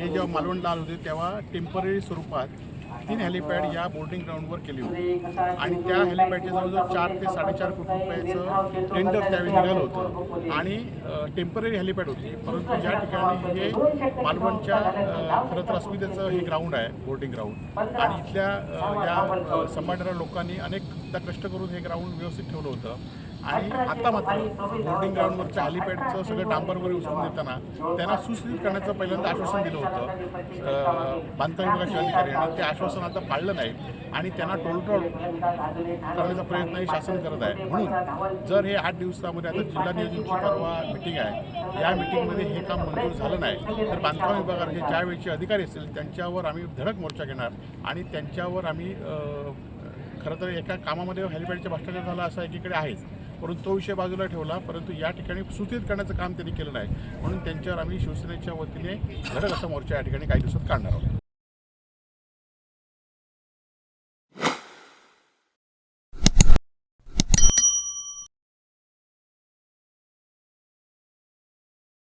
हे जेव्हा मालवणला आले होते तेव्हा टेंपररी स्वरूपात तीन हेलिपॅड या बोर्डिंग ग्राउंडवर केली होती. आणि त्या हेलिपॅडचे जवळजवळ चार ते साडेचार कोटी रुपयाचं टेंडर त्यावेळी निघालं होतं. आणि टेंपररी हेलिपॅड होती. परंतु ज्या ठिकाणी हे मालवणच्या खरं तर अस्मितेचं हे ग्राउंड आहे बोर्डिंग ग्राउंड आणि इथल्या या संभाळणाऱ्या लोकांनी अनेकदा कष्ट करून हे ग्राउंड व्यवस्थित ठेवलं होतं. आणि आता मात्र बोर्डिंग ग्राउंडवरच्या हेलिपॅडचं सगळं डांबर वगैरे उचलून देताना त्यांना सुस्थित करण्याचं पहिल्यांदा आश्वासन दिलं होतं. बांधकाम विभागाचे अधिकारी आणि ते आश्वासन आता पाळलं नाही आणि त्यांना टोलटोल करण्याचा प्रयत्नही शासन करत आहे. म्हणून जर हे आठ दिवसामध्ये आता जिल्हा नियोजनची परवा मिटिंग आहे. या मिटिंगमध्ये हे काम मंजूर झालं नाही तर बांधकाम विभागाचे ज्या वेळचे अधिकारी असतील त्यांच्यावर आम्ही धडक मोर्चा घेणार आणि त्यांच्यावर आम्ही खरं तर एका कामामध्ये हेलिपॅडचा भ्रष्टाचार झाला असा एकीकडे आहेच. परंतु तो विषय बाजूला ठेवला परंतु या ठिकाणी सूचित करण्याचं काम त्यांनी केलं नाही. म्हणून त्यांच्यावर आम्ही शिवसेनेच्या वतीने धडक असा मोर्चा या ठिकाणी काही दिवसात काढणार आहोत.